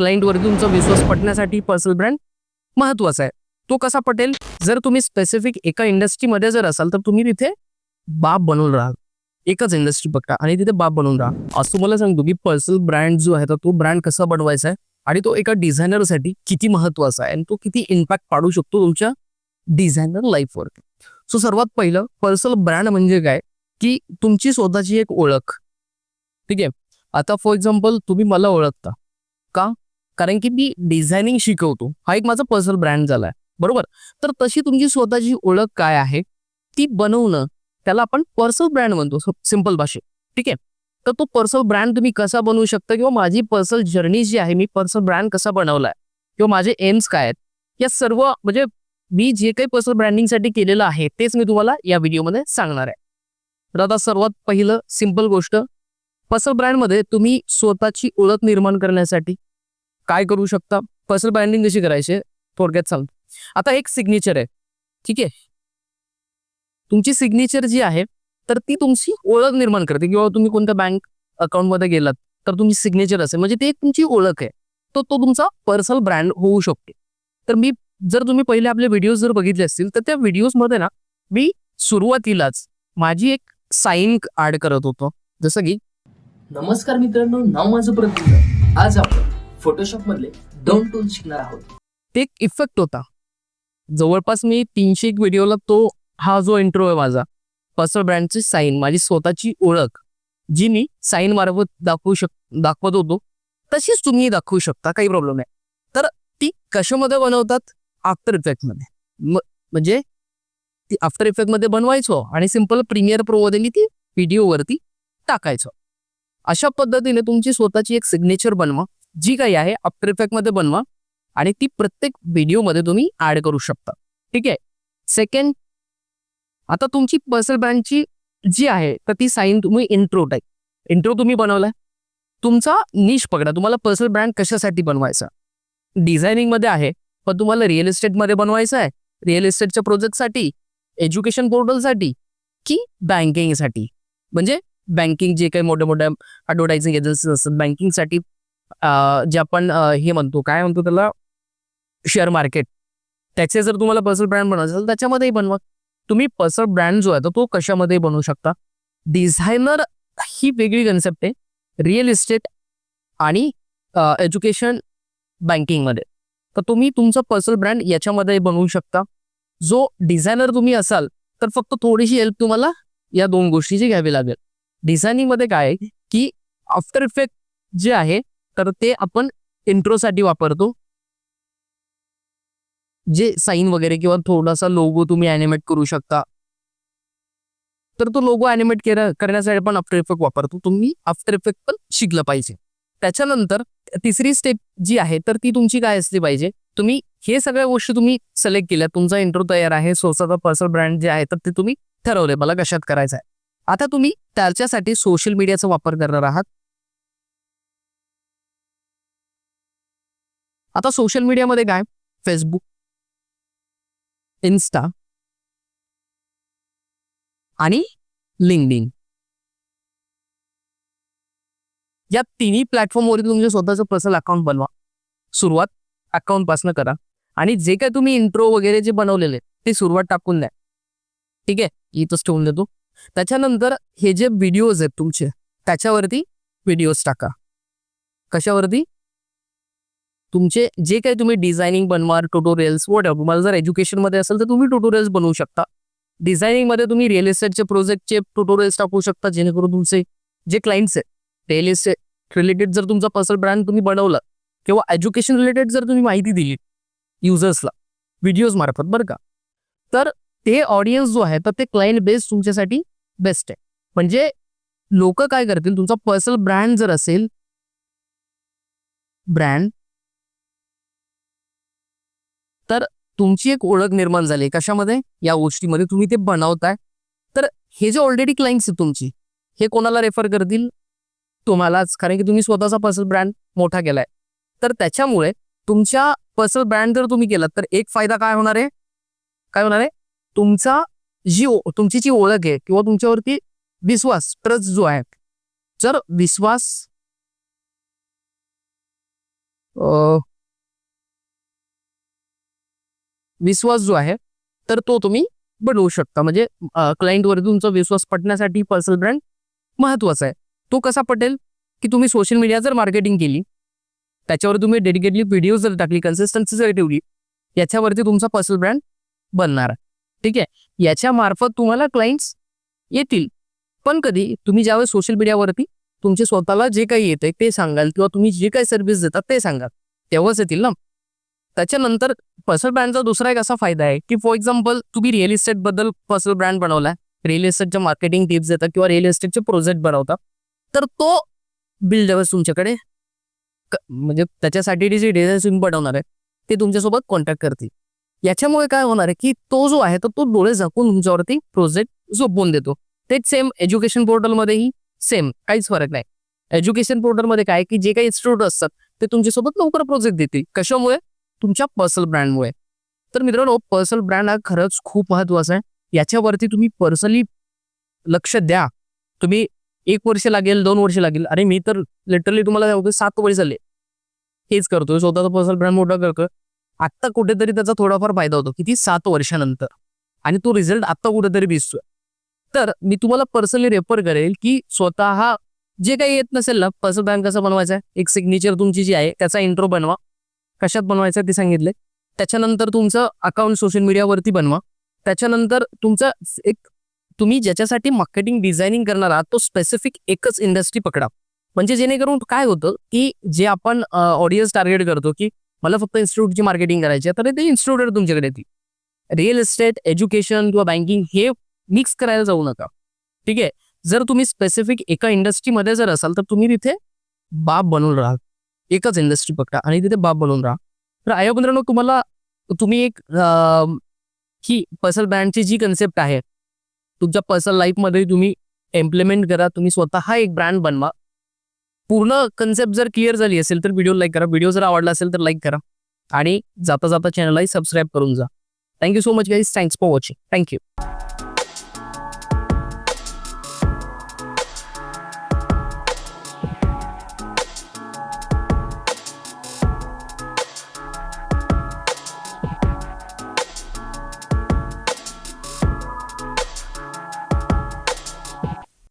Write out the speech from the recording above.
क्लायंटवरती तुमचा विश्वास पटण्यासाठी personal brand महत्त्वाचा आहे. तो कसा पटेल? जर तुम्ही स्पेसिफिक एका इंडस्ट्रीमध्ये जर असाल तर तुम्ही तिथे बाप बनवून राहाल एकच इंडस्ट्री बघा आणि तिथे बाप बनवून राहा. असं मला सांगतो की पर्सनल ब्रँड जो आहे तर तो ब्रँड कसा बनवायचा आहे आणि तो एका डिझायनरसाठी किती महत्त्वाचा आहे आणि तो किती इम्पॅक्ट पाडू शकतो तुमच्या डिझायनर लाईफवर. सो सर्वात पहिलं पर्सनल ब्रँड म्हणजे काय? की तुमची स्वतःची एक ओळख. ठीक आहे? आता फॉर एक्झाम्पल तुम्ही मला ओळखता. का? कारण की मी डिझायनिंग शिकवतो. हा एक माझा पर्सनल ब्रँड झाला आहे बरोबर? तर तशी तुमची स्वतःची ओळख काय आहे? ती बनवणं त्याला आपण पर्सनल ब्रँड म्हणतो. सिंपल भाषेत. ठीक आहे? तर तो पर्सनल ब्रँड तुम्ही कसा बनवू शकता किंवा माझी पर्सनल जर्नी जी आहे मी पर्सनल ब्रँड कसा बनवलाय? किंवा माझे एम्स काय आहेत? या सर्व म्हणजे मी जे काही पर्सनल ब्रँडिंगसाठी केलेलं आहे तेच मी तुम्हाला या व्हिडिओमध्ये सांगणार आहे. तर आता सर्वात पहिलं सिंपल गोष्ट पर्सनल ब्रँडमध्ये तुम्ही स्वतःची ओळख निर्माण करण्यासाठी काय करू शकता? पर्सनल ब्रँडिंग कशी करायची? थोडक्यात सांगतो. आता एक सिग्नेचर आहे. ठीक आहे? तुमची सिग्नेचर जी आहे तर ती तुमची ओळख निर्माण करते. किंवा तुम्ही कोणत्या बँक अकाउंटमध्ये गेलात तर तुमची सिग्नेचर असेल. म्हणजे ती एक तुमची ओळख आहे. तो तो तुमचा पर्सनल ब्रँड होऊ शकते. तर मी जर तुम्ही पहिले आपले व्हिडिओ जर बघितले असतील तर त्या व्हिडिओजमध्ये ना मी सुरुवातीलाच माझी एक साईन ऍड करत होतो. जसं की नमस्कार मित्रांनो नाव माझं प्रतीक. आज आपण फोटोशॉप मधले दोन टूल शिकणार आहोत. ते एक इफेक्ट होता. जवळपास मी तीनशे एक व्हिडिओला तो हा जो इंट्रो आहे माझा पर्सनल ब्रँडची साईन माझी स्वतःची ओळख जी मी साईन मार्फत दाखवू शक दाखवत होतो तशीच तुम्ही दाखवू शकता काही प्रॉब्लेम नाही. तर ती कशामध्ये बनवतात? आफ्टर इफेक्टमध्ये म्हणजे ती आफ्टर इफेक्टमध्ये बनवायचो आणि सिंपल प्रीमियर प्रोमध्ये मी ती व्हिडिओवरती टाकायचो. अशा पद्धतीने तुमची स्वतःची एक सिग्नेचर बनवा. जी काही आहे आफ्टर इफेक्टमध्ये बनवा आणि ती प्रत्येक व्हिडिओमध्ये तुम्ही ऍड करू शकता. ठीक आहे? सेकंड आता तुमची पर्सनल ब्रँडची जी आहे तर ती साईन तुम्ही इंट्रो टाईप इंट्रो तुम्ही बनवलाय. तुमचा निश पकडा. तुम्हाला पर्सनल ब्रँड कशासाठी बनवायचा? डिझायनिंगमध्ये आहे पण तुम्हाला रिअल इस्टेटमध्ये बनवायचं आहे. रिअल इस्टेटच्या प्रोजेक्टसाठी एज्युकेशन पोर्टलसाठी की बँकिंगसाठी म्हणजे बँकिंग जे काही मोठ्या मोठ्या ॲडव्हर्टायझिंग एजन्सीज असतात बँकिंगसाठी जे आपण हे म्हणतो काय म्हणतो त्याला? Share market. त्याचे जर तुम्हाला पर्सनल ब्रँड बनवायचं असेल त्याच्यामध्येही बनवा. तुम्ही पर्सनल ब्रँड जो आहे तो कशामध्ये बनवू शकता. डिझायनर ही वेगळी कन्सेप्ट आहे. रिअल इस्टेट आणि एज्युकेशन बँकिंगमध्ये तर तुम्ही तुमचा पर्सनल ब्रँड याच्यामध्ये बनवू शकता. जो डिझायनर तुम्ही असाल तर फक्त थोडीशी हेल्प तुम्हाला या दोन गोष्टीची घ्यावी लागेल. डिझायनिंगमध्ये काय आहे की आफ्टर इफेक्ट जे आहे तर ते आपण इंट्रोसाठी वापरतो. जे साईन वगैरे किंवा थोडासा लोगो तुम्ही अॅनिमेट करू शकता. तर तो लोगो अॅनिमेट करण्यासाठी आपण आफ्टर इफेक्ट वापरतो. तुम्ही आफ्टर इफेक्ट पण शिकलं पाहिजे. त्याच्यानंतर तिसरी स्टेप जी आहे तर ती तुमची काय असली पाहिजे? तुम्ही हे सगळ्या गोष्टी तुम्ही सिलेक्ट केल्या. तुमचा इंट्रो तयार आहे स्वतःचा पर्सनल ब्रँड जे आहे तर ते तुम्ही ठरवले मला कशात करायचं आहे आता तुम्ही त्याच्यासाठी सोशल मीडियाचा वापर करणार आहात. आता सोशल मीडियामध्ये काय? फेसबुक इन्स्टा आणि लिंकडिन या तिन्ही प्लॅटफॉर्मवरती तुमचं स्वतःचं पर्सनल अकाउंट बनवा. सुरुवात अकाउंटपासनं करा. आणि जे काय तुम्ही इंट्रो वगैरे जे बनवलेले ते सुरुवात टाकून द्या. ठीक आहे? इथंच ठेवून देतो. त्याच्यानंतर हे जे व्हिडिओज आहेत तुमचे त्याच्यावरती व्हिडिओज टाका. कशावरती? तुमचे जे काही तुम्ही डिझायनिंग बनवार ट्युटोरियल्स वॉट तुम्हाला जर एज्युकेशनमध्ये असेल तर तुम्ही ट्युटोरियल्स बनवू शकता. डिझायनिंगमध्ये तुम्ही रिअल इस्टेटचे प्रोजेक्टचे ट्युटोरियल्स टाकू शकता जेणेकरून तुमचे जे क्लायंट्स आहेत रिअल इस्टेट रिलेटेड जर तुमचा पर्सनल ब्रँड तुम्ही बनवला किंवा एज्युकेशन रिलेटेड जर तुम्ही माहिती दिली युजर्सला व्हिडिओज मार्फत बरं का? तर ते ऑडियन्स जो आहे तर ते क्लायंट बेस तुमच्यासाठी बेस्ट आहे. म्हणजे लोक काय करतील तुमचा पर्सनल ब्रँड जर असेल ब्रँड तर तुमची एक ओळख निर्माण झाली. कशामध्ये? या गोष्टीमध्ये तुम्ही ते बनवताय. तर हे जे ऑलरेडी क्लाइंट्स आहेत तुमची हे कोणाला रेफर करतील? तुम्हालाच. कारण की तुम्ही स्वतःचा पर्सनल ब्रँड मोठा केलाय. तर त्याच्यामुळे तुमच्या पर्सनल ब्रँड जर तुम्ही केलात तर एक फायदा काय होणार आहे? काय होणार आहे? तुमचा जी तुमची जी ओळख आहे किंवा तुमच्यावरती विश्वास ट्रस्ट जो आहे. जर विश्वास विश्वास जो आहे तर तो तुम्ही बनवू शकता. म्हणजे क्लायंटवरती तुमचा विश्वास पटण्यासाठी पर्सनल ब्रँड महत्त्वाचा आहे. तो कसा पटेल? की तुम्ही सोशल मीडिया जर मार्केटिंग केली त्याच्यावर तुम्ही डेडिकेटली व्हिडिओ जर टाकली कन्सिस्टन्सी जर ठेवली याच्यावरती तुमचा पर्सनल ब्रँड बनणार ठीक आहे? याच्या मार्फत तुम्हाला क्लायंट्स येतील. पण कधी तुम्ही ज्यावेळेस सोशल मीडियावरती तुमचे स्वतःला जे काही येते ते सांगाल किंवा तुम्ही जे काही सर्व्हिस देतात ते सांगाल. तेव्हाच येतील ना? त्याच्यानंतर पर्सनल ब्रँडचा दुसरा एक असा फायदा आहे की फॉर एक्झाम्पल तुम्ही रिअल इस्टेटबद्दल पर्सनल ब्रँड बनवलाय. रिअल इस्टेटच्या मार्केटिंग टिप्स देतात किंवा रिअल इस्टेटचे प्रोजेक्ट बनवता. तर तो बिल तुमच्याकडे म्हणजे त्याच्यासाठी जे डिझाईन तुम्ही बनवणार आहे ते तुमच्यासोबत कॉन्टॅक्ट करतील. याच्यामुळे काय होणार आहे की तो जो आहे तर तो डोळे झाकून तुमच्यावरती प्रोजेक्ट झोपवून देतो. तेच सेम एज्युकेशन पोर्टलमध्येही सेम काहीच फरक नाही. एज्युकेशन पोर्टलमध्ये काय की जे काही इन्स्टिट्यूट असतात ते तुमच्यासोबत लवकर प्रोजेक्ट देतील. कशामुळे? तुमच्या पर्सनल ब्रँडमुळे तर मित्रांनो पर्सनल ब्रँड हा खरंच खूप महत्त्वाचा आहे. याच्यावरती तुम्ही पर्सनली लक्ष द्या. तुम्ही एक वर्ष लागेल दोन वर्ष लागेल. अरे मी तर लिटरली तुम्हाला सांगतो सात वर्ष झाले. हेच करतोय. स्वतःचा पर्सनल ब्रँड मोठा करतोय. आत्ता कुठेतरी त्याचा थोडाफार फायदा होतो. किती? सात वर्षानंतर. आणि तो रिझल्ट आत्ता कुठेतरी दिसतोय. तर मी तुम्हाला पर्सनली रेफर करेल की स्वतः जे काही येत नसेल ना पर्सनल ब्रँड कसं बनवायचं आहे? एक सिग्नेचर तुमची जी आहे त्याचा इंट्रो बनवा. कशात बनवायचं ते सांगितले त्याच्यानंतर तुमचं अकाउंट सोशल मीडियावरती बनवा. त्याच्यानंतर तुमचं एक तुम्ही ज्याच्यासाठी मार्केटिंग डिझायनिंग करणार आहात तो स्पेसिफिक एकच इंडस्ट्री पकडा. म्हणजे जेणेकरून काय होतं की जे आपण ऑडियन्स टार्गेट करतो की मला फक्त इन्स्टिट्यूटची मार्केटिंग करायची आहे तर ते इन्स्टिट्यूट तुमच्याकडे येतील. रिअल इस्टेट एज्युकेशन किंवा बँकिंग हे मिक्स करायला जाऊ नका. ठीक आहे? जर तुम्ही स्पेसिफिक एका इंडस्ट्रीमध्ये जर असाल तर तुम्ही तिथे बाप बनून राहाल. एकच इंडस्ट्री पकडा आणि तिथे बाप बनवून राहा. तर आया मित्रांनो तुम्हाला तुम्ही एक ही पर्सनल ब्रँडची जी कन्सेप्ट आहे तुमच्या पर्सनल लाईफमध्ये तुम्ही इम्प्लिमेंट करा तुम्ही स्वतः एक ब्रँड बनवा. पूर्ण कन्सेप्ट जर क्लिअर झाली असेल तर व्हिडिओ लाईक करा. व्हिडिओ जर आवडला असेल तर लाईक करा. आणि जाता जाता चॅनललाही सबस्क्राईब करून जा. Thank you so much guys thanks for watching thank you